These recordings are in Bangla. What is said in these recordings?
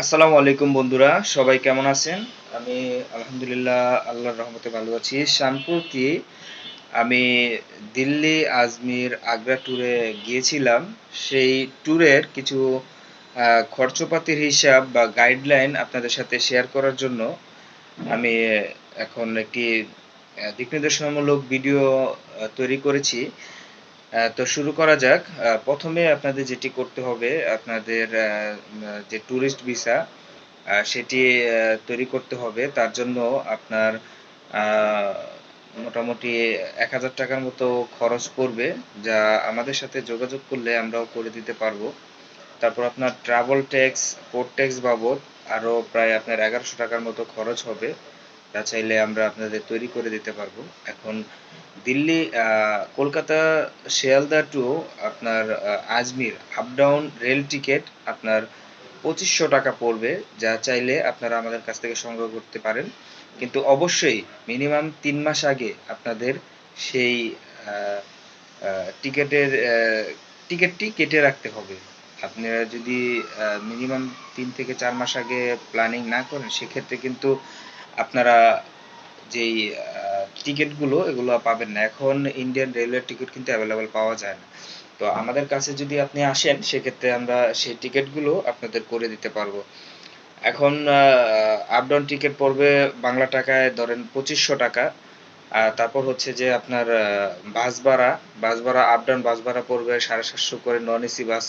আসসালামু আলাইকুম বন্ধুরা, সবাই কেমন আছেন? আমি আলহামদুলিল্লাহ আল্লাহর রহমতে ভালো আছি। সম্প্রতি আমি দিল্লি আজমির আগ্রা ট্যুরে গিয়েছিলাম। সেই ট্যুরের কিছু খরচপাতির হিসাব বা গাইডলাইন আপনাদের সাথে শেয়ার করার জন্য আমি এখন একটি দিক নির্দেশনামূলক ভিডিও তৈরি করেছি। তো শুরু করা যাক। প্রথমে আপনাদের যেটি করতে হবে, আপনাদের যে ট্যুরিস্ট ভিসা সেটি তৈরি করতে হবে। তার জন্য আপনার মোটামুটি এক হাজার টাকার মতো খরচ পড়বে, যা আমাদের সাথে যোগাযোগ করলে আমরাও করে দিতে পারব। তারপর আপনার ট্রাভেল ট্যাক্স পোর্ট ট্যাক্স বাবদ আরও প্রায় আপনার এগারোশো টাকার মতো খরচ হবে। তা চাইলে আমরা আপনাদের তৈরি করে দিতে পারব। এখন দিল্লি কলকাতা, শিয়ালদা টু আপনার Ajmer up down rail ticket আপনার পঁচিশশো টাকা পড়বে, যা চাইলে আপনারা আমাদের কাছ থেকে সংগ্রহ করতে পারেন। কিন্তু অবশ্যই মিনিমাম তিন মাস আগে আপনাদের সেই টিকিটের টিকিটটি কেটে রাখতে হবে। আপনারা যদি মিনিমাম তিন থেকে চার মাস আগে প্ল্যানিং না করেন, সেক্ষেত্রে কিন্তু আপনারা যেই টিকিটগুলো, এগুলো পাবেন না। এখন ইন্ডিয়ান রেলওয়ে টিকিট কিন্তু অ্যাভেলেবেল পাওয়া যায় না। তো আমাদের কাছে যদি আপনি আসেন, সেক্ষেত্রে আমরা সেই টিকিটগুলো আপনাদের করে দিতে পারব। এখন আপ ডাউন টিকিট পড়বে বাংলা টাকায় ধরেন পঁচিশশো টাকা। আর তারপর হচ্ছে যে আপনার বাস ভাড়া বাস ভাড়া আপ ডাউন বাস ভাড়া পড়বে সাড়ে সাতশো করে নন এসি বাস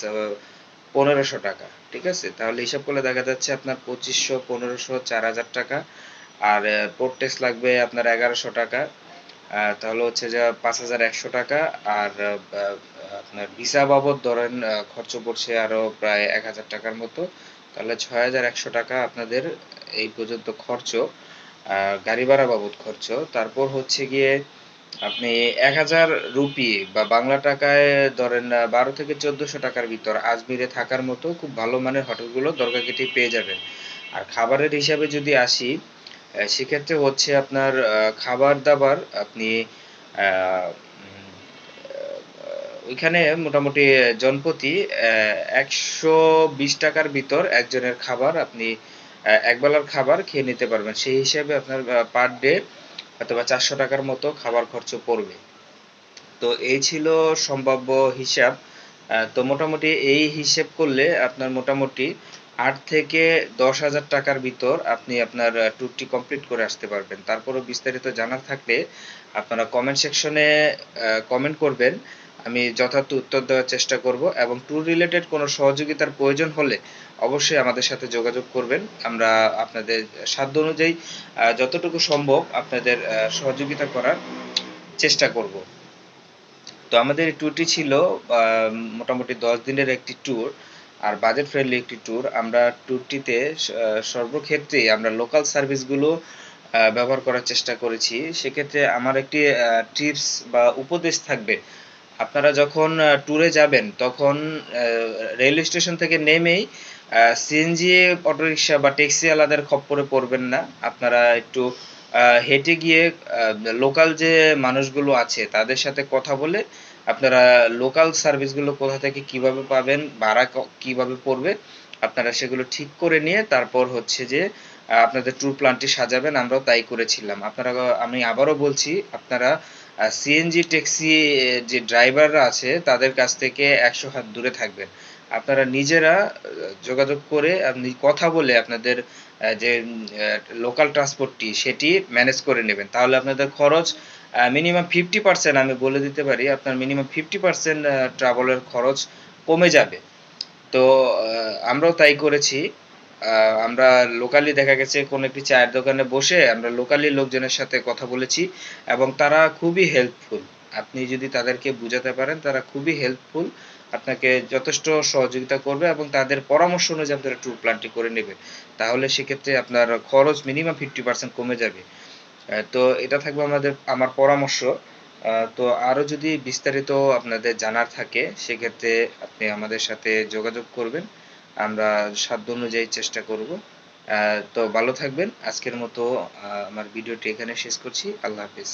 পনেরোশো টাকা। ঠিক আছে? তাহলে হিসাব করলে দেখা যাচ্ছে আপনার পঁচিশশো, পনেরোশো, চার হাজার টাকা। আর পোর্ট ট্যাক্স লাগবে আপনার এগারোশো টাকা। তাহলে হচ্ছে যে পাঁচ হাজার একশো টাকা। আর আপনার ভিসা বাবদ ধরেন খরচ পড়ছে আরও প্রায় এক হাজার টাকার মতো। তাহলে ছয় হাজার একশো টাকা আপনাদের এই পর্যন্ত খরচ গাড়ি ভাড়া বাবদ খরচ। তারপর হচ্ছে গিয়ে আপনি এক হাজার রুপি বা বাংলা টাকায় ধরেন বারো থেকে চোদ্দশো টাকার ভিতর আজমিরে থাকার মতো খুব ভালো মানের হোটেলগুলো দরকার কেটে পেয়ে যাবেন। আর খাবারের হিসাবে যদি আসি সেক্ষেত্রে হচ্ছে আপনার খাবার দাবার আপনি ওইখানে মোটামুটি জনপ্রতি একশো বিশ টাকার ভিতর একজনের খাবার আপনি একবেলার খাবার খেয়ে নিতে পারবেন। সেই হিসাবে আপনার পার ডে অথবা চারশো টাকার মতো খাবার খরচ পড়বে। তো এই ছিল সম্ভাব্য হিসাব। তো মোটামুটি এই হিসেব করলে আপনার মোটামুটি আট থেকে দশ হাজার টাকার ভিতর আপনি আপনার ট্যুরটি কমপ্লিট করে আসতে পারবেন। তারপরও বিস্তারিত জানার থাকলে আপনারা কমেন্ট সেকশনে কমেন্ট করবেন। আমি যথার্থ উত্তর দেওয়ার চেষ্টা করব এবং ট্যুর রিলেটেড কোনো সহযোগিতার প্রয়োজন হলে অবশ্যই আমাদের সাথে যোগাযোগ করবেন। আমরা আপনাদের সাধ্য অনুযায়ী যতটুকু সম্ভব আপনাদের সহযোগিতা করার চেষ্টা করব। তো আমাদের ট্যুরটি ছিল মোটামুটি দশ দিনের একটি ট্যুর আর বাজেট ফ্রেন্ডলি একটি ট্যুর আমরা ট্যুরটিতে সর্বক্ষেত্রেই আমরা লোকাল সার্ভিসগুলো ব্যবহার করার চেষ্টা করেছি। সেক্ষেত্রে আমার একটি টিপস বা উপদেশ থাকবে। আপনারা যখন ট্যুরে যাবেন, তখন রেল স্টেশন থেকে নেমেই সিএনজি অটোরিকশা বা ট্যাক্সি আলাদার খপ্পরে পড়বেন না। আপনারা একটু হেঁটে গিয়ে লোকাল যে মানুষগুলো আছে, তাদের সাথে কথা বলে আপনারা লোকাল সার্ভিসগুলো কোথা থেকে কীভাবে পাবেন, ভাড়া কীভাবে পড়বে, আপনারা সেগুলো ঠিক করে নিয়ে তারপর হচ্ছে যে আপনাদের ট্যুর প্ল্যানটি সাজাবেন, আমরাও তাই করেছিলাম। আপনারা, আমি আবারও বলছি, আপনারা সিএনজি ট্যাক্সি যে ড্রাইভাররা আছে, তাদের কাছ থেকে একশো হাত দূরে থাকবেন আপনারা নিজেরা যোগাযোগ করে আপনি কথা বলে আপনাদের যে লোকাল ট্রান্সপোর্টটি সেটি ম্যানেজ করে নেবেন। তাহলে আপনাদের খরচ মিনিমাম ফিফটি পার্সেন্ট আমি বলে দিতে পারি, আপনার মিনিমাম ফিফটি পার্সেন্ট ট্রাভেলের খরচ কমে যাবে। তো আমরাও তাই করেছি। আমরা লোকালি দেখা গেছে কোন একটি চায়ের দোকানে বসে আমরা লোকালি লোকজনের সাথে কথা বলেছি এবং তারা খুবই হেল্পফুল আপনি যদি তাদেরকে বুঝাতে পারেন, তারা খুবই হেল্পফুল আপনাকে যথেষ্ট সহযোগিতা করবে এবং তাদের পরামর্শ অনুযায়ী আপনারা ট্যুর প্ল্যানটি করে নেবেন। তাহলে সেক্ষেত্রে আপনার খরচ মিনিমাম ফিফটি পার্সেন্ট কমে যাবে। তো এটা থাকবে আমাদের, আমার পরামর্শ। তো আরও যদি বিস্তারিত আপনাদের জানার থাকে, সেক্ষেত্রে আপনি আমাদের সাথে যোগাযোগ করবেন। আমরা সাধ্য অনুযায়ী চেষ্টা করব। তো ভালো থাকবেন। আজকের মতো আমার ভিডিওটি এখানে শেষ করছি। আল্লাহ হাফিজ।